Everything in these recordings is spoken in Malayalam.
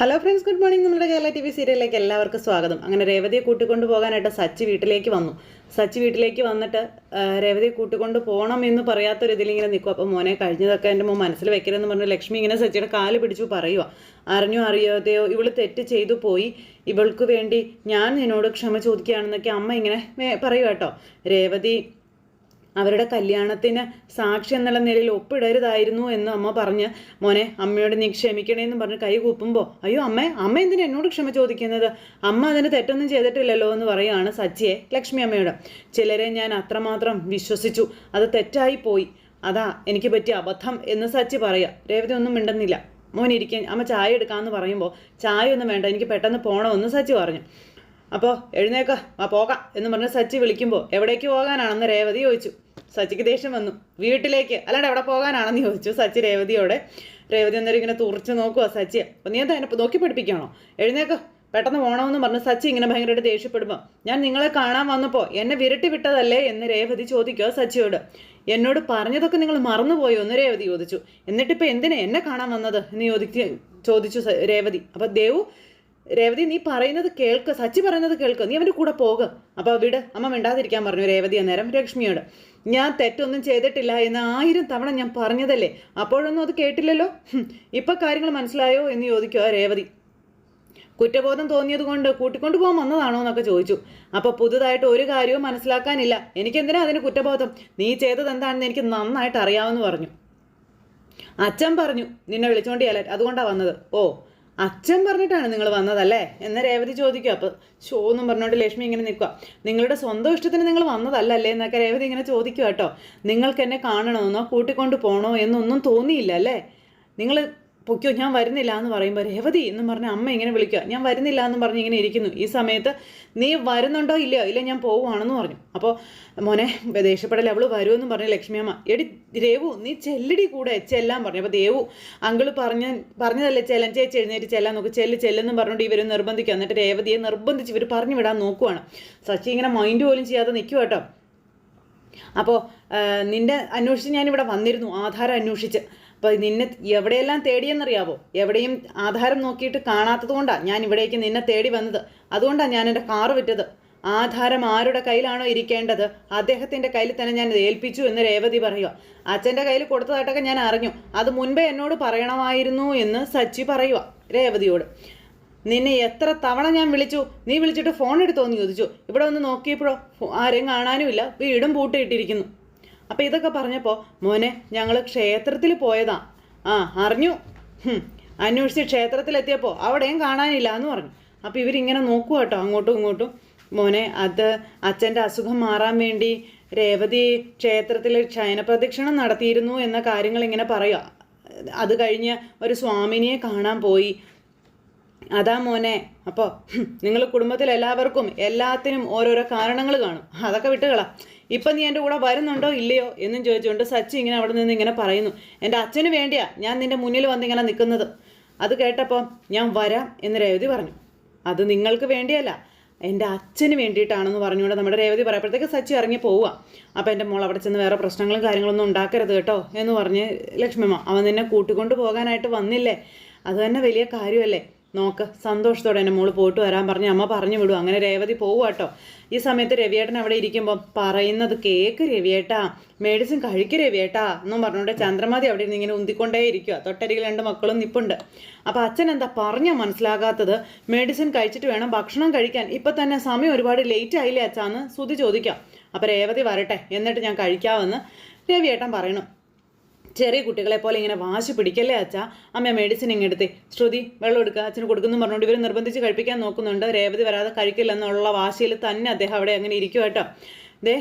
ഹലോ ഫ്രണ്ട്സ് ഗുഡ് മോർണിംഗ് നമ്മുടെ കേരള ടി വി സീരിയലിലേക്ക് എല്ലാവർക്കും സ്വാഗതം. അങ്ങനെ രേവതിയെ കൂട്ടിക്കൊണ്ട് പോകാനായിട്ട് സച്ചി വീട്ടിലേക്ക് വന്നു. സച്ചി വീട്ടിലേക്ക് വന്നിട്ട് രേവതിയെ കൂട്ടിക്കൊണ്ട് പോകണം എന്ന് പറയാത്തൊരു ഇതിലിങ്ങനെ നിൽക്കും. അപ്പോൾ മോനെ കഴിഞ്ഞതൊക്കെ എന്റെ മോൻ മനസ്സിൽ വെക്കരുതെന്ന് പറഞ്ഞു ലക്ഷ്മി ഇങ്ങനെ സച്ചിയുടെ കാൽ പിടിച്ചു പറയുക അറിഞ്ഞോ അറിയാതെയോ ഇവൾ തെറ്റ് ചെയ്തു പോയി. ഇവൾക്ക് വേണ്ടി ഞാൻ നിന്നോട് ക്ഷമ ചോദിക്കുകയാണെന്നൊക്കെ അമ്മ ഇങ്ങനെ പറയുക കേട്ടോ. രേവതി അവരുടെ കല്യാണത്തിന് സാക്ഷി എന്നുള്ള നിലയിൽ ഒപ്പിടരുതായിരുന്നു എന്ന് അമ്മ പറഞ്ഞ് മോനെ അമ്മയോട് നീ ക്ഷമിക്കണേന്ന് പറഞ്ഞ് കൈ കൂപ്പുമ്പോൾ അയ്യോ അമ്മ അമ്മ എന്തിനാ എന്നോട് ക്ഷമ ചോദിക്കുന്നത്? അമ്മ അതിന് തെറ്റൊന്നും ചെയ്തിട്ടില്ലല്ലോ എന്ന് പറയുകയാണ് സച്ചിയെ ലക്ഷ്മി അമ്മയോട്. ചിലരെ ഞാൻ അത്രമാത്രം വിശ്വസിച്ചു. അത് തെറ്റായി പോയി. അതാ എനിക്ക് പറ്റിയ അബദ്ധം എന്ന് സച്ചി പറയുക രേവതി ഒന്നും മിണ്ടുന്നില്ല. മോൻ ഇരിക്കാൻ അമ്മ ചായ എടുക്കാമെന്ന് പറയുമ്പോൾ ചായ ഒന്നും വേണ്ട എനിക്ക് പെട്ടെന്ന് പോകണമെന്ന് സച്ചി പറഞ്ഞു. അപ്പോൾ എഴുന്നേക്ക ആ പോകാം എന്ന് പറഞ്ഞ് സച്ചി വിളിക്കുമ്പോൾ എവിടേക്ക് പോകാനാണെന്ന് രേവതി ചോദിച്ചു. സച്ചിക്ക് ദേഷ്യം വന്നു. വീട്ടിലേക്ക്. അല്ലാണ്ട് എവിടെ പോകാനാണെന്ന് ചോദിച്ചു സച്ചി രേവതിയോടെ. രേവതി അന്നേരം ഇങ്ങനെ തുറച്ച് നോക്കുക സച്ചിയെ അപ്പോൾ നീ എന്താ നോക്കി പഠിപ്പിക്കണോ എഴുന്നേക്ക. പെട്ടെന്ന് പോകണമെന്ന് പറഞ്ഞ് സച്ചി ഇങ്ങനെ ഭയങ്കരമായിട്ട് ദേഷ്യപ്പെടുമ്പോൾ ഞാൻ നിങ്ങളെ കാണാൻ വന്നപ്പോൾ എന്നെ വിരട്ടി വിട്ടതല്ലേ? എന്ന് രേവതി ചോദിക്കുക സച്ചിയോട്. എന്നോട് പറഞ്ഞതൊക്കെ നിങ്ങൾ മറന്നുപോയോ? എന്ന് രേവതി ചോദിച്ചു. എന്നിട്ടിപ്പോൾ എന്തിനാ എന്നെ കാണാൻ വന്നത്? എന്ന് ചോദിച്ച് ചോദിച്ചു രേവതി. അപ്പോൾ ദേവു രേവതി നീ പറയുന്നത് കേൾക്ക്. സച്ചി പറയുന്നത് കേൾക്ക്. നീ അവന്റെ കൂടെ പോക. അപ്പോൾ വിട്. അമ്മ മിണ്ടാതിരിക്കാൻ പറഞ്ഞു രേവതി അന്നേരം ലക്ഷ്മിയോട് ഞാൻ തെറ്റൊന്നും ചെയ്തിട്ടില്ല എന്ന് ആയിരം തവണ ഞാൻ പറഞ്ഞതല്ലേ? അപ്പോഴൊന്നും അത് കേട്ടില്ലല്ലോ? ഇപ്പം കാര്യങ്ങൾ മനസ്സിലായോ എന്ന് ചോദിക്കുക രേവതി. കുറ്റബോധം തോന്നിയത് കൊണ്ട് കൂട്ടിക്കൊണ്ടു പോകാൻ വന്നതാണോ എന്നൊക്കെ ചോദിച്ചു. അപ്പോൾ പുതുതായിട്ട് ഒരു കാര്യവും മനസ്സിലാക്കാനില്ല. എനിക്കെന്തിനാ അതിന് കുറ്റബോധം? നീ ചെയ്തത് എന്താണെന്ന് എനിക്ക് നന്നായിട്ട് അറിയാമെന്ന് പറഞ്ഞു. അച്ഛൻ പറഞ്ഞു നിന്നെ വിളിച്ചോണ്ട് ചെല്ലാൻ അതുകൊണ്ടാണ് വന്നത്. ഓ അച്ഛൻ പറഞ്ഞിട്ടാണ് നിങ്ങൾ വന്നതല്ലേ? എന്ന് രേവതി ചോദിക്കുക അപ്പോൾ ഷോ എന്നും പറഞ്ഞുകൊണ്ട് ലക്ഷ്മി ഇങ്ങനെ നിൽക്കുക നിങ്ങളുടെ സ്വന്തം ഇഷ്ടത്തിന് നിങ്ങൾ വന്നതല്ലല്ലേ എന്നൊക്കെ രേവതി ഇങ്ങനെ ചോദിക്കുക കേട്ടോ. നിങ്ങൾക്ക് എന്നെ കാണണമെന്നോ കൂട്ടിക്കൊണ്ട് പോകണോ എന്നൊന്നും തോന്നിയില്ല അല്ലേ? നിങ്ങൾ പൊയ്ക്കോ ഞാൻ വരുന്നില്ല എന്ന് പറയുമ്പോൾ രേവതി എന്ന് പറഞ്ഞ അമ്മ ഇങ്ങനെ വിളിക്കുക. ഞാൻ വരുന്നില്ല എന്ന് പറഞ്ഞ് ഇങ്ങനെ ഇരിക്കുന്നു. ഈ സമയത്ത് നീ വരുന്നുണ്ടോ ഇല്ലയോ? ഇല്ല ഞാൻ പോവുകയാണെന്ന് പറഞ്ഞു. അപ്പോൾ മോനെ ദേഷ്യപ്പെടൽ അവൾ വരുമെന്ന് പറഞ്ഞു ലക്ഷ്മിയമ്മ എടി രേവു നീ ചെല്ലടി കൂടെ ചെല്ലാൻ പറഞ്ഞു. അപ്പോൾ ദേവു അങ്കിൾ പറഞ്ഞ പറഞ്ഞതല്ലേ ചെല്ലാൻ ചേച്ചി എഴുന്നേറ്റ് ചെല്ലാൻ നോക്കും ചെല്ല് ചെല്ലെന്ന് പറഞ്ഞുകൊണ്ട് ഇവർ നിർബന്ധിക്കുക. എന്നിട്ട് രേവതിയെ നിർബന്ധിച്ച് ഇവർ പറഞ്ഞു വിടാൻ നോക്കുവാണ്. സച്ചി ഇങ്ങനെ മൈൻഡ് പോലും ചെയ്യാതെ നിൽക്കുക കേട്ടോ. അപ്പോൾ നിന്റെ അന്വേഷിച്ച് ഞാനിവിടെ വന്നിരുന്നു ആധാരം അന്വേഷിച്ച്. അപ്പോൾ നിന്നെ എവിടെയെല്ലാം തേടിയെന്നറിയാവോ? എവിടെയും ആധാരം നോക്കിയിട്ട് കാണാത്തത് കൊണ്ടാണ് ഞാൻ ഇവിടേക്ക് നിന്നെ തേടി വന്നത്. അതുകൊണ്ടാണ് ഞാൻ എന്റെ കാറ് വിറ്റത്. ആധാരം ആരുടെ കയ്യിലാണോ ഇരിക്കേണ്ടത്? അദ്ദേഹത്തിന്റെ കയ്യിൽ തന്നെ ഞാൻ ഏൽപ്പിച്ചു എന്ന് രേവതി പറയുക അച്ഛന്റെ കയ്യിൽ കൊടുത്തതായിട്ടൊക്കെ ഞാൻ അറിഞ്ഞു. അത് മുൻപേ എന്നോട് പറയണമായിരുന്നു എന്ന് സച്ചി പറയുക രേവതിയോട്. നിന്നെ എത്ര തവണ ഞാൻ വിളിച്ചു? നീ വിളിച്ചിട്ട് ഫോൺ എടുത്തോന്ന് ചോദിച്ചു. ഇവിടെ ഒന്ന് നോക്കിയപ്പോഴോ ആരെയും കാണാനുമില്ല. വീടും പൂട്ടിയിട്ടിരിക്കുന്നു. അപ്പം ഇതൊക്കെ പറഞ്ഞപ്പോൾ മോനെ ഞങ്ങൾ ക്ഷേത്രത്തിൽ പോയതാ. ആ അറിഞ്ഞു. അന്വേഷിച്ച് ക്ഷേത്രത്തിലെത്തിയപ്പോൾ അവിടെയും കാണാനില്ല എന്ന് പറഞ്ഞു. അപ്പോൾ ഇവരിങ്ങനെ നോക്കുക കേട്ടോ അങ്ങോട്ടും ഇങ്ങോട്ടും. മോനെ അത് അച്ഛന്റെ അസുഖം മാറാൻ വേണ്ടി രേവതി ക്ഷേത്രത്തിൽ ശയനപ്രദക്ഷിണം നടത്തിയിരുന്നു എന്ന കാര്യങ്ങൾ ഇങ്ങനെ പറയുക അത് കഴിഞ്ഞ് ഒരു സ്വാമിനിയെ കാണാൻ പോയി. അതാ മോനെ അപ്പോൾ നിങ്ങൾ കുടുംബത്തിൽ എല്ലാവർക്കും എല്ലാത്തിനും ഓരോരോ കാരണങ്ങൾ കാണും. അതൊക്കെ വിട്ടുകളാ. ഇപ്പം നീ എന്റെ കൂടെ വരുന്നുണ്ടോ ഇല്ലയോ എന്നും ചോദിച്ചുകൊണ്ട് സച്ചി ഇങ്ങനെ അവിടെ നിന്ന് ഇങ്ങനെ പറയുന്നു. എന്റെ അച്ഛന് വേണ്ടിയാ ഞാൻ നിന്റെ മുന്നിൽ വന്നിങ്ങനെ നിൽക്കുന്നത്. അത് കേട്ടപ്പോൾ ഞാൻ വരാം എന്ന് രേവതി പറഞ്ഞു. അത് നിങ്ങൾക്ക് വേണ്ടിയല്ല എന്റെ അച്ഛന് വേണ്ടിയിട്ടാണെന്ന് പറഞ്ഞുകൊണ്ട് നമ്മുടെ രേവതി പറയപ്പോഴത്തേക്ക് സച്ചി ഇറങ്ങി പോവുക അപ്പോൾ എന്റെ മോൾ അവിടെ ചെന്ന് വേറെ പ്രശ്നങ്ങളും കാര്യങ്ങളൊന്നും ഉണ്ടാക്കരുത് കേട്ടോ എന്ന് പറഞ്ഞ് ലക്ഷ്മിമ്മ അവൻ നിന്നെ കൂട്ടിക്കൊണ്ട് പോകാനായിട്ട് വന്നില്ലേ? അത് തന്നെ വലിയ കാര്യമല്ലേ? നോക്ക് സന്തോഷത്തോടെ എന്റെ മോൾ പോയിട്ട് വരാൻ പറഞ്ഞ് അമ്മ പറഞ്ഞു വിടും. അങ്ങനെ രേവതി പോകും കേട്ടോ ഈ സമയത്ത് രവിയേട്ടൻ അവിടെ ഇരിക്കുമ്പോൾ പറയുന്നത് കേക്ക് രവിയേട്ടാ മെഡിസിൻ കഴിക്ക് രവിയേട്ടാ എന്നും പറഞ്ഞുകൊണ്ട് ചന്ദ്രമാതി അവിടെ ഇരുന്ന് ഇങ്ങനെ ഉന്തിക്കൊണ്ടേ ഇരിക്കുക തൊട്ടരികിൽ രണ്ട് മക്കളും നിപ്പുണ്ട്. അപ്പോൾ അച്ഛൻ എന്താ പറഞ്ഞാൽ മനസ്സിലാകാത്തത്? മെഡിസിൻ കഴിച്ചിട്ട് വേണം ഭക്ഷണം കഴിക്കാൻ. ഇപ്പം തന്നെ സമയം ഒരുപാട് ലേറ്റ് ആയില്ലേ അച്ഛാന്ന്? ശ്രുതി ചോദിക്കാം. അപ്പോൾ രേവതി വരട്ടെ എന്നിട്ട് ഞാൻ കഴിക്കാമെന്ന് രവിയേട്ടൻ പറയണം ചെറിയ കുട്ടികളെ പോലെ ഇങ്ങനെ വാശി പിടിക്കല്ലേ അച്ഛാ? അമ്മ മെഡിസിൻ ഇങ്ങെടുത്തേ ശ്രുതി വെള്ളം എടുക്കുക അച്ഛന് കൊടുക്കുന്നു പറഞ്ഞുകൊണ്ട് ഇവർ നിർബന്ധിച്ച് കഴിപ്പിക്കാൻ നോക്കുന്നുണ്ട്. രേവതി വരാതെ കഴിക്കില്ലെന്നുള്ള വാശിയിൽ തന്നെ അദ്ദേഹം അവിടെ അങ്ങനെ ഇരിക്കും കേട്ടോ. ദേ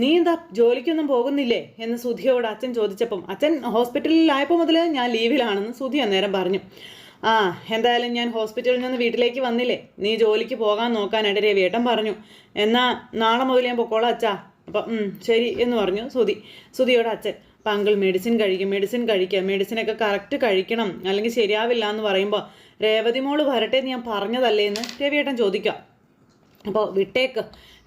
നീ എന്താ ജോലിക്കൊന്നും പോകുന്നില്ലേ? എന്ന് സുധിയോട് അച്ഛൻ ചോദിച്ചപ്പം അച്ഛൻ ഹോസ്പിറ്റലിലായപ്പോൾ മുതൽ ഞാൻ ലീവിലാണെന്ന് സുധി അന്നേരം പറഞ്ഞു. ആ എന്തായാലും ഞാൻ ഹോസ്പിറ്റലിൽ നിന്ന് വീട്ടിലേക്ക് വന്നില്ലേ? നീ ജോലിക്ക് പോകാൻ നോക്കാനായിട്ട് രവിയേട്ടൻ പറഞ്ഞു. എന്നാ നാളെ മുതൽ ഞാൻ പൊക്കോളാം അച്ഛാ. അപ്പം ശരി എന്ന് പറഞ്ഞു സുധി സുധിയോട് അച്ഛൻ അപ്പം മെഡിസിൻ കഴിക്കും മെഡിസിൻ കഴിക്കുക മെഡിസിനൊക്കെ കറക്റ്റ് കഴിക്കണം അല്ലെങ്കിൽ ശരിയാവില്ല എന്ന് പറയുമ്പോൾ രേവതി മോൾ വരട്ടെ എന്ന് ഞാൻ പറഞ്ഞതല്ലേ എന്ന് രവിയേട്ടൻ ചോദിക്കാം അപ്പോൾ വിട്ടേക്ക്.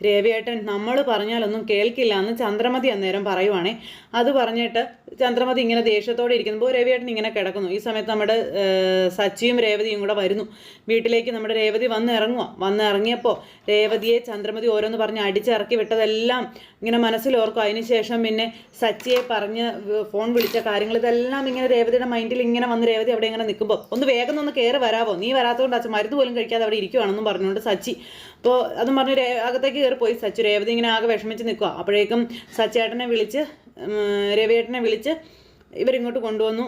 രവിയേട്ടൻ നമ്മൾ പറഞ്ഞാലൊന്നും കേൾക്കില്ല എന്ന് ചന്ദ്രമതി അന്നേരം പറയുവാണേ. അത് പറഞ്ഞിട്ട് ചന്ദ്രമതി ഇങ്ങനെ ദേഷ്യത്തോടെ ഇരിക്കുമ്പോൾ രവിയേട്ടൻ ഇങ്ങനെ കിടക്കുന്നു. ഈ സമയത്ത് നമ്മുടെ സച്ചിയും രേവതിയും കൂടെ വരുന്നു. വീട്ടിലേക്ക് നമ്മുടെ രേവതി വന്ന് ഇറങ്ങുക വന്ന് ഇറങ്ങിയപ്പോൾ രേവതിയെ ചന്ദ്രമതി ഓരോന്ന് പറഞ്ഞ് അടിച്ചിറക്കി വിട്ടതെല്ലാം ഇങ്ങനെ മനസ്സിലോർക്കും അതിനുശേഷം പിന്നെ സച്ചിയെ പറഞ്ഞ് ഫോൺ വിളിച്ച കാര്യങ്ങൾ ഇതെല്ലാം ഇങ്ങനെ രേവതിയുടെ മൈൻഡിൽ ഇങ്ങനെ വന്ന് രേവതി അവിടെ ഇങ്ങനെ നിൽക്കുമ്പോൾ ഒന്ന് വേഗം ഒന്ന് കയറി വരാവോ? നീ വരാത്തതുകൊണ്ട് അച്ഛൻ മരുന്ന് പോലും കഴിക്കാതെ അവിടെ ഇരിക്കുവാണെന്നും പറഞ്ഞുകൊണ്ട് സച്ചി. അപ്പോൾ അതും പറഞ്ഞ് അകത്തേക്ക് കയറി പോയി സച്ചി. രേവതി ഇങ്ങനെ ആകെ വിഷമിച്ച് നിൽക്കുക അപ്പോഴേക്കും സച്ചേട്ടനെ വിളിച്ച് രവിയേട്ടനെ വിളിച്ച് ഇവരിങ്ങോട്ട് കൊണ്ടുവന്നു.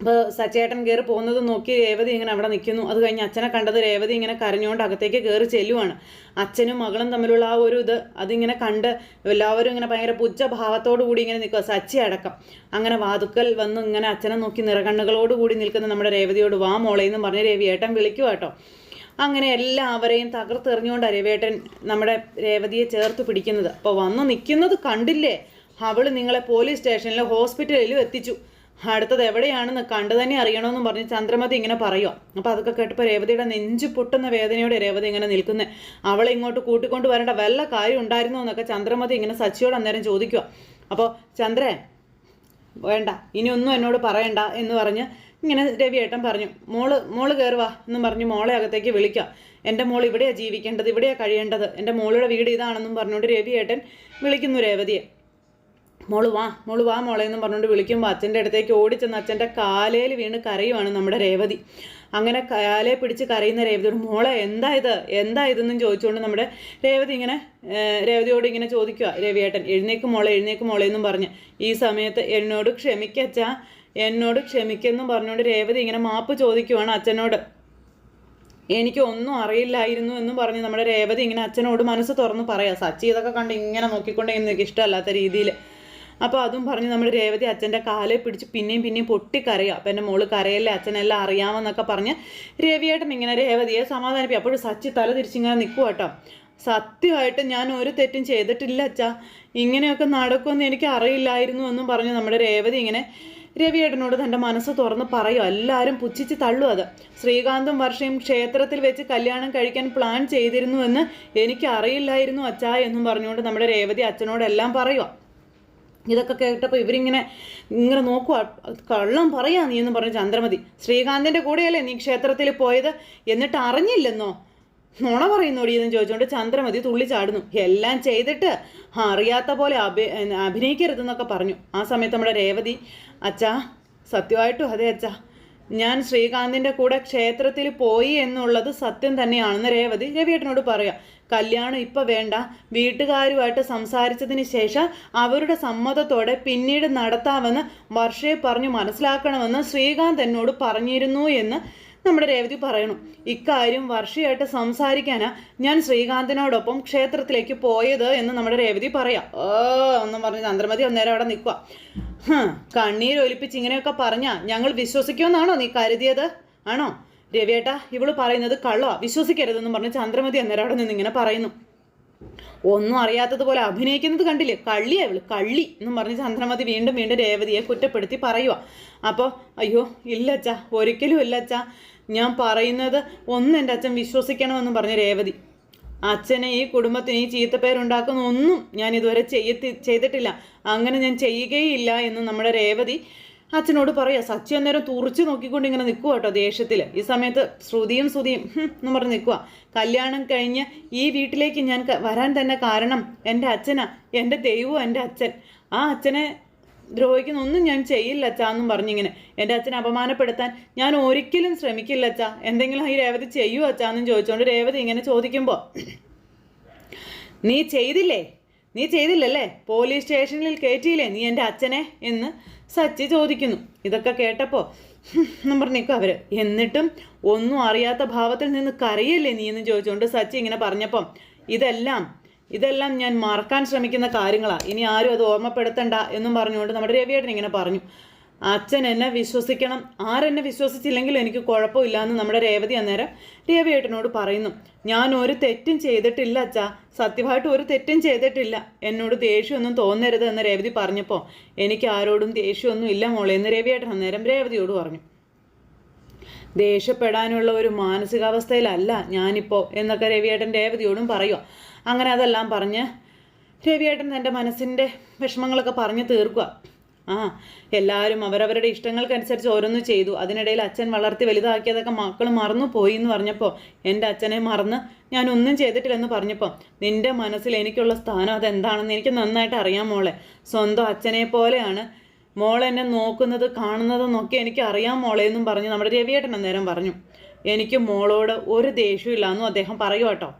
അപ്പോൾ സച്ചേട്ടൻ കയറി പോകുന്നത് നോക്കി രേവതി ഇങ്ങനെ അവിടെ നിൽക്കുന്നു. അത് കഴിഞ്ഞ് അച്ഛനെ കണ്ടത് രേവതി ഇങ്ങനെ കരഞ്ഞുകൊണ്ട് അകത്തേക്ക് കയറി ചെല്ലുവാണ്. അച്ഛനും മകളും തമ്മിലുള്ള ആ ഒരു ഇത് അതിങ്ങനെ കണ്ട് എല്ലാവരും ഇങ്ങനെ ഭയങ്കര പുച്ഛ ഭാവത്തോടു കൂടി ഇങ്ങനെ നിൽക്കുക. സച്ചി അടക്കം. അങ്ങനെ വാതുക്കൽ വന്ന് ഇങ്ങനെ അച്ഛനെ നോക്കി നിറകണ്ണുകളോട് കൂടി നിൽക്കുന്ന നമ്മുടെ രേവതിയോട് വാ മോളെ എന്ന് പറഞ്ഞ് രവിയേട്ടൻ വിളിക്കുക കേട്ടോ. അങ്ങനെ എല്ലാവരെയും തകർത്തെറിഞ്ഞുകൊണ്ട് രേവേട്ടൻ നമ്മുടെ രേവതിയെ ചേർത്ത് പിടിക്കുന്നത്. അപ്പോൾ വന്ന് നിൽക്കുന്നത് കണ്ടില്ലേ? അവൾ നിങ്ങളെ പോലീസ് സ്റ്റേഷനിലും ഹോസ്പിറ്റലിലും എത്തിച്ചു. അടുത്തത് എവിടെയാണെന്ന് കണ്ടു തന്നെ അറിയണമെന്നും പറഞ്ഞ് ചന്ദ്രമതി ഇങ്ങനെ പറയുക അപ്പോൾ അതൊക്കെ കേട്ടപ്പോൾ രേവതിയുടെ നെഞ്ചു പൊട്ടുന്ന വേദനയോടെ രേവതി ഇങ്ങനെ നിൽക്കുന്നത് അവളെ ഇങ്ങോട്ട് കൂട്ടിക്കൊണ്ട് വരേണ്ട വല്ല കാര്യം ഉണ്ടായിരുന്നോ എന്നൊക്കെ ചന്ദ്രമതി ഇങ്ങനെ സച്ചിയോട് അന്നേരം ചോദിക്കുക അപ്പോൾ ചന്ദ്രേ വേണ്ട ഇനി ഒന്നും എന്നോട് പറയണ്ട എന്ന് പറഞ്ഞ് ഇങ്ങനെ രവിയേട്ടൻ പറഞ്ഞു. മോൾ മോൾ കയറുവാ എന്നും പറഞ്ഞ് മോളെ അകത്തേക്ക് വിളിക്കാം. എന്റെ മോൾ ഇവിടെയാണ് ജീവിക്കേണ്ടത് ഇവിടെയാണ് കഴിയേണ്ടത്. എന്റെ മോളുടെ വീട് ഇതാണെന്നും പറഞ്ഞുകൊണ്ട് രവിയേട്ടൻ വിളിക്കുന്നു രേവതിയെ. മോൾ വാ മോൾ വാ മോളെ എന്നും പറഞ്ഞുകൊണ്ട് വിളിക്കുമ്പോൾ അച്ഛന്റെ അടുത്തേക്ക് ഓടിച്ചെന്ന് അച്ഛന്റെ കാലേൽ വീണ് കരയുവാണ് നമ്മുടെ രേവതി. അങ്ങനെ കാലെ പിടിച്ച് കരയുന്ന രേവതിയോട് മോളെ എന്താ ഇത്? എന്താ ഇതെന്നും ചോദിച്ചുകൊണ്ട് നമ്മുടെ രേവതി ഇങ്ങനെ രേവതിയോട് ഇങ്ങനെ ചോദിക്കുക രവിയേട്ടൻ എഴുന്നേക്ക് മോളെ എഴുന്നേക്ക് മോളെ എന്നും പറഞ്ഞ്. ഈ സമയത്ത് എന്നോട് ക്ഷമിക്കച്ചാ എന്നോട് ക്ഷമിക്കെന്നും പറഞ്ഞുകൊണ്ട് രേവതി ഇങ്ങനെ മാപ്പ് ചോദിക്കുവാണ് അച്ഛനോട്. എനിക്ക് ഒന്നും അറിയില്ലായിരുന്നു എന്നും പറഞ്ഞ് നമ്മുടെ രേവതി ഇങ്ങനെ അച്ഛനോട് മനസ്സ് തുറന്ന് പറയാം. സച്ചി ഇതൊക്കെ കണ്ട് ഇങ്ങനെ നോക്കിക്കൊണ്ട് എനിക്ക് ഇഷ്ടമല്ലാത്ത രീതിയിൽ അപ്പോൾ അതും പറഞ്ഞ് നമ്മൾ രേവതി അച്ഛന്റെ കാലെ പിടിച്ച് പിന്നെയും പിന്നെയും പൊട്ടിക്കരയുക അപ്പം എന്റെ മോൾ കരയല്ലേ അച്ഛനെല്ലാം അറിയാമെന്നൊക്കെ പറഞ്ഞ് രവിയേട്ടൻ ഇങ്ങനെ രേവതിയെ സമാധാനിപ്പിക്കും. അപ്പോഴും സച്ചി തല തിരിച്ചിങ്ങനെ നിൽക്കുക കേട്ടോ സത്യമായിട്ട് ഞാൻ ഒരു തെറ്റും ചെയ്തിട്ടില്ല അച്ഛാ. ഇങ്ങനെയൊക്കെ നടക്കുമെന്ന് എനിക്ക് അറിയില്ലായിരുന്നു എന്നും പറഞ്ഞ് നമ്മുടെ രേവതി ഇങ്ങനെ രവിയേട്ടനോട് തന്റെ മനസ്സ് തുറന്ന് പറയും. എല്ലാവരും പുച്ഛിച്ച് തള്ളും അത്. ശ്രീകാന്തും വർഷയും ക്ഷേത്രത്തിൽ വെച്ച് കല്യാണം കഴിക്കാൻ പ്ലാൻ ചെയ്തിരുന്നുവെന്ന് എനിക്ക് അറിയില്ലായിരുന്നു അച്ഛാ എന്നും പറഞ്ഞുകൊണ്ട് നമ്മുടെ രേവതി അച്ഛനോടെല്ലാം പറയുക ഇതൊക്കെ കേട്ടപ്പോൾ ഇവരിങ്ങനെ ഇങ്ങനെ നോക്കുക കള്ളം പറയാ നീ എന്ന് പറഞ്ഞു ചന്ദ്രമതി. ശ്രീകാന്തിന്റെ കൂടെയല്ലേ നീ ക്ഷേത്രത്തിൽ പോയത്? എന്നിട്ട് അറിഞ്ഞില്ലെന്നോ? നുണ പറയുന്നോടി എന്ന് ചോദിച്ചുകൊണ്ട് ചന്ദ്രമതി തുള്ളി ചാടുന്നു. എല്ലാം ചെയ്തിട്ട് അറിയാത്ത പോലെ അഭി അഭിനയിക്കരുതെന്നൊക്കെ പറഞ്ഞു. ആ സമയത്ത് നമ്മുടെ രേവതി അച്ഛാ സത്യമായിട്ടും അതെ അച്ഛാ. ഞാൻ ശ്രീകാന്തിന്റെ കൂടെ ക്ഷേത്രത്തിൽ പോയി എന്നുള്ളത് സത്യം തന്നെയാണെന്ന് രേവതി രവിയേട്ടനോട് പറയാം. കല്യാണം ഇപ്പം വേണ്ട. വീട്ടുകാരുമായിട്ട് സംസാരിച്ചതിന് ശേഷം അവരുടെ സമ്മതത്തോടെ പിന്നീട് നടത്താമെന്ന് വർഷയെ പറഞ്ഞു മനസ്സിലാക്കണമെന്ന് ശ്രീകാന്ത് എന്നോട് പറഞ്ഞിരുന്നു എന്ന് നമ്മുടെ രേവതി പറയണു. ഇക്കാര്യം വർഷയായിട്ട് സംസാരിക്കാനാ ഞാൻ ശ്രീകാന്തിനോടൊപ്പം ക്ഷേത്രത്തിലേക്ക് പോയത് എന്ന് നമ്മുടെ രേവതി പറയാം. ഓ എന്നും പറഞ്ഞ് ചന്ദ്രമതി അന്നേരം അവിടെ നിൽക്കുക കണ്ണീരൊലിപ്പിച്ച് ഇങ്ങനെയൊക്കെ പറഞ്ഞാൽ ഞങ്ങൾ വിശ്വസിക്കുമെന്നാണോ നീ കരുതിയത്? ആണോ? രവിയേട്ടാ ഇവൾ പറയുന്നത് കള്ളാ വിശ്വസിക്കരുതെന്നും പറഞ്ഞ് ചന്ദ്രമതി അന്നേരം അവിടെ നിന്ന് ഇങ്ങനെ പറയുന്നു. ഒന്നും അറിയാത്തതുപോലെ അഭിനയിക്കുന്നത് കണ്ടില്ലേ? കള്ളിയാ ഇവൾ കള്ളി എന്നും പറഞ്ഞ് ചന്ദ്രമതി വീണ്ടും വീണ്ടും രേവതിയെ കുറ്റപ്പെടുത്തി പറയുക അപ്പോൾ അയ്യോ ഇല്ലച്ച ഒരിക്കലും ഇല്ലച്ച ഞാൻ പറയുന്നത് ഒന്നും എന്റെ അച്ഛൻ വിശ്വസിക്കണമെന്നും പറഞ്ഞ രേവതി. അച്ഛനെ ഈ കുടുംബത്തിന് ഈ ചീത്തപ്പേരുണ്ടാക്കുന്ന ഒന്നും ഞാൻ ഇതുവരെ ചെയ്യത്തി ചെയ്തിട്ടില്ല. അങ്ങനെ ഞാൻ ചെയ്യുകയില്ല എന്ന് നമ്മുടെ രേവതി അച്ഛനോട് പറയാ സച്ചി അന്നേരം തുറച്ചു നോക്കിക്കൊണ്ട് ഇങ്ങനെ നിൽക്കുക കേട്ടോ ദേഷ്യത്തിൽ ഈ സമയത്ത് ശ്രുതിയും ശ്രുതിയും എന്ന് പറഞ്ഞ് നിൽക്കുക കല്യാണം കഴിഞ്ഞ് ഈ വീട്ടിലേക്ക് ഞാൻ വരാൻ തന്നെ കാരണം എന്റെ അച്ഛനാ എന്റെ ദൈവവും എന്റെ അച്ഛൻ. ആ അച്ഛനെ ദ്രോഹിക്കുന്ന ഒന്നും ഞാൻ ചെയ്യില്ല അച്ഛാ എന്നും പറഞ്ഞിങ്ങനെ. എന്റെ അച്ഛനെ അപമാനപ്പെടുത്താൻ ഞാൻ ഒരിക്കലും ശ്രമിക്കില്ല അച്ഛാ. എന്തെങ്കിലും ഈ രേവതി ചെയ്യൂ അച്ഛാന്നും ചോദിച്ചുകൊണ്ട് രേവതി ഇങ്ങനെ ചോദിക്കുമ്പോൾ നീ ചെയ്തില്ലേ? നീ ചെയ്തില്ലല്ലേ? പോലീസ് സ്റ്റേഷനിൽ കയറ്റിയില്ലേ നീ എന്റെ അച്ഛനെ എന്ന് സച്ചി ചോദിക്കുന്നു. ഇതൊക്കെ കേട്ടപ്പോൾ എന്നും പറഞ്ഞ് നിൽക്കും അവർ എന്നിട്ടും ഒന്നും അറിയാത്ത ഭാവത്തിൽ നിന്ന് കരയല്ലേ നീ എന്ന് ചോദിച്ചുകൊണ്ട് സച്ചി ഇങ്ങനെ പറഞ്ഞപ്പം ഇതെല്ലാം ഇതെല്ലാം ഞാൻ മറക്കാൻ ശ്രമിക്കുന്ന കാര്യങ്ങളാണ് ഇനി ആരും അത് ഓർമ്മപ്പെടുത്തണ്ട എന്നും പറഞ്ഞുകൊണ്ട് നമ്മുടെ രവിയേട്ടൻ ഇങ്ങനെ പറഞ്ഞു. അച്ഛൻ എന്നെ വിശ്വസിക്കണം. ആരെന്നെ വിശ്വസിച്ചില്ലെങ്കിലും എനിക്ക് കുഴപ്പമില്ല എന്ന് നമ്മുടെ രേവതി അന്നേരം രവിയേട്ടനോട് പറയുന്നു. ഞാൻ ഒരു തെറ്റും ചെയ്തിട്ടില്ല അച്ഛാ. സത്യമായിട്ട് ഒരു തെറ്റും ചെയ്തിട്ടില്ല. എന്നോട് ദേഷ്യമൊന്നും തോന്നരുത് എന്ന് രേവതി പറഞ്ഞപ്പോൾ എനിക്ക് ആരോടും ദേഷ്യമൊന്നും ഇല്ല മോളെ എന്ന് രവിയേട്ടൻ അന്നേരം രേവതിയോട് പറഞ്ഞു. ദേഷ്യപ്പെടാനുള്ള ഒരു മാനസികാവസ്ഥയിലല്ല ഞാനിപ്പോൾ എന്നൊക്കെ രവിയേട്ടൻ രേവതിയോടും പറയുക അങ്ങനെ അതെല്ലാം പറഞ്ഞ് രവിയേട്ടൻ തന്റെ മനസ്സിന്റെ വിഷമങ്ങളൊക്കെ പറഞ്ഞ് തീർക്കുക ആ എല്ലാവരും അവരവരുടെ ഇഷ്ടങ്ങൾക്കനുസരിച്ച് ഓരോന്ന് ചെയ്തു. അതിനിടയിൽ അച്ഛൻ വളർത്തി വലുതാക്കിയതൊക്കെ മക്കൾ മറന്നു പോയി എന്ന് പറഞ്ഞപ്പോൾ എന്റെ അച്ഛനെ മറന്ന് ഞാൻ ഒന്നും ചെയ്തിട്ടില്ലെന്ന് പറഞ്ഞപ്പോൾ നിന്റെ മനസ്സിൽ എനിക്കുള്ള സ്ഥാനം അതെന്താണെന്ന് എനിക്ക് നന്നായിട്ട് അറിയാം മോളെ. സ്വന്തം അച്ഛനെ പോലെയാണ് മോൾ എന്നെ നോക്കുന്നത് കാണുന്നതെന്നൊക്കെ എനിക്ക് അറിയാം മോളെ എന്നും പറഞ്ഞ് നമ്മുടെ രവിയേട്ടൻ അന്നേരം പറഞ്ഞു. എനിക്ക് മോളോട് ഒരു ദേഷ്യമില്ല എന്നും അദ്ദേഹം പറയുക കേട്ടോ.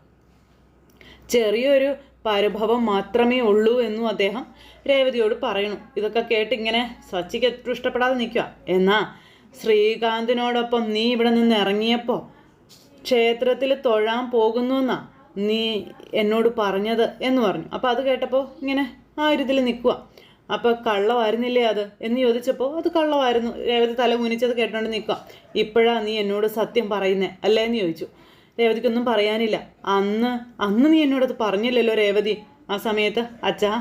ചെറിയൊരു പരിഭവം മാത്രമേ ഉള്ളൂ എന്നും അദ്ദേഹം രേവതിയോട് പറയണു ഇതൊക്കെ കേട്ട് ഇങ്ങനെ സച്ചിക്ക് എത്ര ഇഷ്ടപ്പെടാതെ നിൽക്കുക. എന്നാ ശ്രീകാന്തിനോടൊപ്പം നീ ഇവിടെ നിന്ന് ഇറങ്ങിയപ്പോൾ ക്ഷേത്രത്തിൽ തൊഴാൻ പോകുന്നു എന്നാ നീ എന്നോട് പറഞ്ഞത് എന്ന് പറഞ്ഞു. അപ്പോൾ അത് കേട്ടപ്പോൾ ഇങ്ങനെ ആ ഒരു ഇതിൽ നിൽക്കുക. അപ്പോൾ കള്ളമായിരുന്നില്ലേ അത്? എന്ന് ചോദിച്ചപ്പോൾ അത് കള്ളമായിരുന്നു രേവതി തല കുനിച്ചത് കേട്ടോണ്ട് നിൽക്കുക. ഇപ്പോഴാണ് നീ എന്നോട് സത്യം പറയുന്നേ? അല്ലേ എന്ന് ചോദിച്ചു. രേവതിക്കൊന്നും പറയാനില്ല. അന്ന് അന്ന് നീ എന്നോടത് പറഞ്ഞില്ലല്ലോ രേവതി. ആ സമയത്ത് അച്ഛാ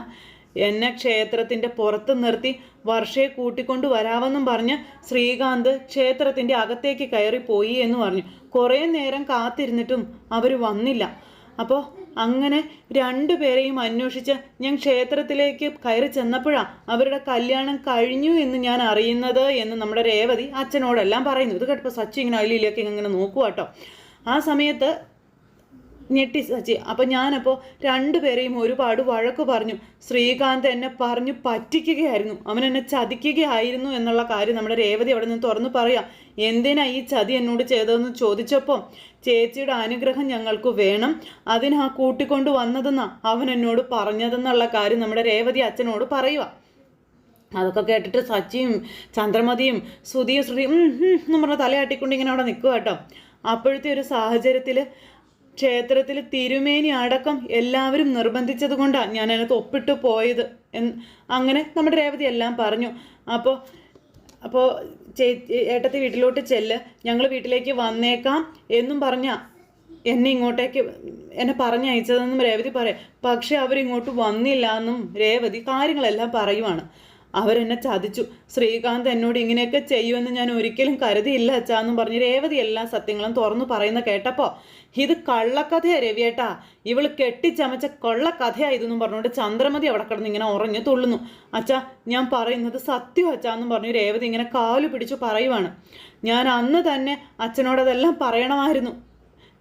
എന്നെ ക്ഷേത്രത്തിന്റെ പുറത്ത് നിർത്തി വർഷയെ കൂട്ടിക്കൊണ്ട് വരാമെന്നും പറഞ്ഞ് ശ്രീകാന്ത് ക്ഷേത്രത്തിന്റെ അകത്തേക്ക് കയറി പോയി എന്ന് പറഞ്ഞു. കുറേ നേരം കാത്തിരുന്നിട്ടും അവർ വന്നില്ല. അപ്പോൾ അങ്ങനെ രണ്ടുപേരെയും അന്വേഷിച്ച് ഞാൻ ക്ഷേത്രത്തിലേക്ക് കയറി ചെന്നപ്പോഴാണ് അവരുടെ കല്യാണം കഴിഞ്ഞു എന്ന് ഞാൻ അറിയുന്നത് എന്ന് നമ്മുടെ രേവതി അച്ഛനോടെല്ലാം പറയുന്നു. ഇത് കേട്ടപ്പോൾ സച്ചിങ്ങനെ ഇങ്ങനെ ഇങ്ങനെ നോക്കുക കേട്ടോ ആ സമയത്ത് ഞെട്ടി സച്ചി. അപ്പം ഞാനപ്പോൾ രണ്ടുപേരെയും ഒരുപാട് വഴക്ക് പറഞ്ഞു. ശ്രീകാന്ത് എന്നെ പറഞ്ഞു പറ്റിക്കുകയായിരുന്നു. അവൻ എന്നെ ചതിക്കുകയായിരുന്നു എന്നുള്ള കാര്യം നമ്മുടെ രേവതി അവിടെ നിന്ന് തുറന്നു പറയാം. എന്തിനാ ഈ ചതി എന്നോട് ചെയ്തതെന്ന് ചോദിച്ചപ്പോൾ ചേച്ചിയുടെ അനുഗ്രഹം ഞങ്ങൾക്ക് വേണം. അതിനാ കൂട്ടിക്കൊണ്ട് വന്നതെന്നാ അവൻ എന്നോട് പറഞ്ഞതെന്നുള്ള കാര്യം നമ്മുടെ രേവതി അച്ഛനോട് പറയുക അതൊക്കെ കേട്ടിട്ട് സച്ചിയും ചന്ദ്രമതിയും ശ്രുതിയും ശ്രുതിയും എന്ന് പറഞ്ഞ തലയാട്ടിക്കൊണ്ട് ഇങ്ങനെ അവിടെ നിൽക്കുക കേട്ടോ. അപ്പോഴത്തെ ഒരു സാഹചര്യത്തിൽ ക്ഷേത്രത്തിൽ തിരുമേനി അടക്കം എല്ലാവരും നിർബന്ധിച്ചത് കൊണ്ടാണ് ഞാൻ അതിനകത്ത് ഒപ്പിട്ട് പോയത് അങ്ങനെ നമ്മുടെ രേവതി എല്ലാം പറഞ്ഞു. അപ്പോൾ അപ്പോൾ ചേ ഏട്ടത്തി വീട്ടിലോട്ട് ചെല്ല് ഞങ്ങൾ വീട്ടിലേക്ക് വന്നേക്കാം എന്നും പറഞ്ഞ എന്നെ ഇങ്ങോട്ടേക്ക് എന്നെ പറഞ്ഞയച്ചതെന്നും രേവതി പറയാം. പക്ഷെ അവരിങ്ങോട്ട് വന്നില്ല എന്നും രേവതി കാര്യങ്ങളെല്ലാം പറയുവാണ്. അവരെന്നെ ചതിച്ചു. ശ്രീകാന്ത് എന്നോട് ഇങ്ങനെയൊക്കെ ചെയ്യുമെന്ന് ഞാൻ ഒരിക്കലും കരുതിയില്ല അച്ഛാന്നും പറഞ്ഞ് രേവതി എല്ലാ സത്യങ്ങളും തുറന്നു പറയുന്ന കേട്ടപ്പോൾ ഇത് കള്ളക്കഥയാ രവിയേട്ടാ. ഇവൾ കെട്ടിച്ചമച്ച കൊള്ളക്കഥയാ ഇതെന്നും പറഞ്ഞുകൊണ്ട് ചന്ദ്രമതി അവിടെ കിടന്ന് ഇങ്ങനെ ഉറഞ്ഞു തുള്ളുന്നു. അച്ഛാ ഞാൻ പറയുന്നത് സത്യം അച്ഛാന്നും പറഞ്ഞു രേവതി ഇങ്ങനെ കാലു പിടിച്ചു പറയുവാണ്. ഞാൻ അന്ന് തന്നെ അച്ഛനോടതെല്ലാം പറയണമായിരുന്നു.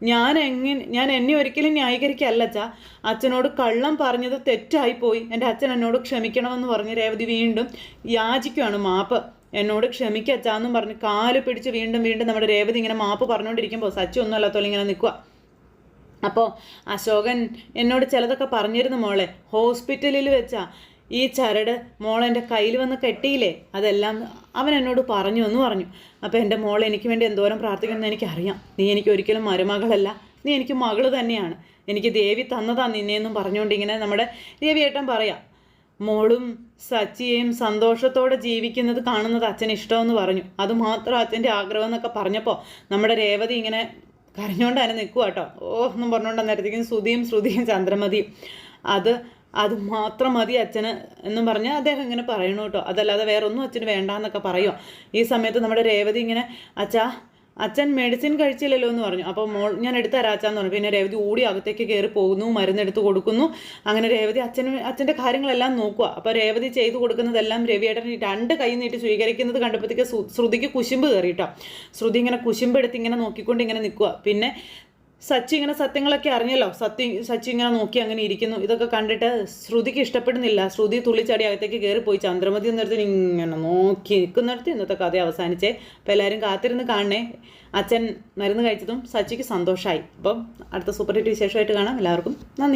ഞാൻ എങ്ങനെ ഞാൻ എന്നെ ഒരിക്കലും ന്യായീകരിക്കല്ല അച്ഛാ. അച്ഛനോട് കള്ളം പറഞ്ഞത് തെറ്റായി പോയി. എന്റെ അച്ഛൻ എന്നോട് ക്ഷമിക്കണമെന്ന് പറഞ്ഞ് രേവതി വീണ്ടും യാചിക്കുവാണ് മാപ്പ്. എന്നോട് ക്ഷമിക്കച്ചാന്നും പറഞ്ഞ് കാൽ പിടിച്ച് വീണ്ടും വീണ്ടും നമ്മുടെ രേവതി ഇങ്ങനെ മാപ്പ് പറഞ്ഞുകൊണ്ടിരിക്കുമ്പോൾ സച്ചി ഒന്നും അല്ലാത്തോലെ ഇങ്ങനെ നിൽക്കുക അപ്പോൾ അശോകൻ എന്നോട് ചിലതൊക്കെ പറഞ്ഞിരുന്നു മോളെ. ഹോസ്പിറ്റലിൽ വെച്ചാ. ഈ ചരട് മോളെന്റെ കയ്യിൽ വന്ന് കെട്ടിയില്ലേ? അതെല്ലാം അവൻ എന്നോട് പറഞ്ഞു എന്ന് പറഞ്ഞു. അപ്പോൾ എന്റെ മോൾ എനിക്ക് വേണ്ടി എന്തോരം പ്രാർത്ഥിക്കണമെന്ന് എനിക്കറിയാം. നീ എനിക്ക് ഒരിക്കലും മരുമകളല്ല. നീ എനിക്ക് മകൾ തന്നെയാണ്. എനിക്ക് ദേവി തന്നതാ നിന്നെയെന്നും പറഞ്ഞുകൊണ്ട് ഇങ്ങനെ നമ്മുടെ ദേവിയേട്ടൻ പറയാം. മോളും സച്ചിയെയും സന്തോഷത്തോടെ ജീവിക്കുന്നത് കാണുന്നത് അച്ഛൻ ഇഷ്ടമെന്ന് പറഞ്ഞു. അത് മാത്രം അച്ഛന്റെ ആഗ്രഹം എന്നൊക്കെ പറഞ്ഞപ്പോൾ നമ്മുടെ രേവതി ഇങ്ങനെ കരഞ്ഞുകൊണ്ട് തന്നെ നിൽക്കുക കേട്ടോ. ഓ എന്നും പറഞ്ഞുകൊണ്ട് അന്നേരത്തേക്കും ശ്രുതിയും ശ്രുതിയും ചന്ദ്രമതിയും. അത് അത് മാത്രം മതി അച്ഛന് എന്നും പറഞ്ഞ് അദ്ദേഹം ഇങ്ങനെ പറയണു കേട്ടോ. അതല്ലാതെ വേറെ ഒന്നും അച്ഛന് വേണ്ട എന്നൊക്കെ പറയുമോ ഈ സമയത്ത് നമ്മുടെ രേവതി ഇങ്ങനെ അച്ഛാ അച്ഛൻ മെഡിസിൻ കഴിച്ചില്ലല്ലോ എന്ന് പറഞ്ഞു. അപ്പോൾ മോൾ ഞാൻ എടുത്ത് തരാച്ചാന്ന് പറഞ്ഞു. പിന്നെ രേവതി ഓടി അകത്തേക്ക് കയറി പോകുന്നു മരുന്നെടുത്ത് കൊടുക്കുന്നു. അങ്ങനെ രേവതി അച്ഛന് അച്ഛന്റെ കാര്യങ്ങളെല്ലാം നോക്കുക. അപ്പോൾ രേവതി ചെയ്തു കൊടുക്കുന്നതെല്ലാം രവിയേട്ടൻ രണ്ട് കൈ നീട്ടി സ്വീകരിക്കുന്നത് കണ്ടപ്പോഴത്തേക്ക് ശ്രുതിക്ക് കുശുമ്പ് കയറി കേട്ടോ. ശ്രുതി ഇങ്ങനെ കുശുമ്പ് എടുത്ത് ഇങ്ങനെ നോക്കിക്കൊണ്ട് ഇങ്ങനെ നിൽക്കുക. പിന്നെ സച്ചി ഇങ്ങനെ സത്യങ്ങളൊക്കെ അറിഞ്ഞല്ലോ. സത്യം സച്ചി ഇങ്ങനെ നോക്കി അങ്ങനെ ഇരിക്കുന്നു. ഇതൊക്കെ കണ്ടിട്ട് ശ്രുതിക്ക് ഇഷ്ടപ്പെടുന്നില്ല. ശ്രുതി തുള്ളിച്ചാടി അകത്തേക്ക് കയറിപ്പോയി. ചന്ദ്രമതി എന്നിടത്ത് ഇങ്ങനെ നോക്കി നിൽക്കുന്നിടത്ത് ഇന്നത്തെ കഥ അവസാനിച്ചേ. അപ്പോൾ എല്ലാവരും കാത്തിരുന്ന് കാണണേ. അച്ഛൻ മരുന്ന് കഴിച്ചതും സച്ചിക്ക് സന്തോഷമായി അപ്പം അടുത്ത സൂപ്പർ ഹിറ്റ് വിശേഷമായിട്ട് കാണാം. എല്ലാവർക്കും നന്ദി.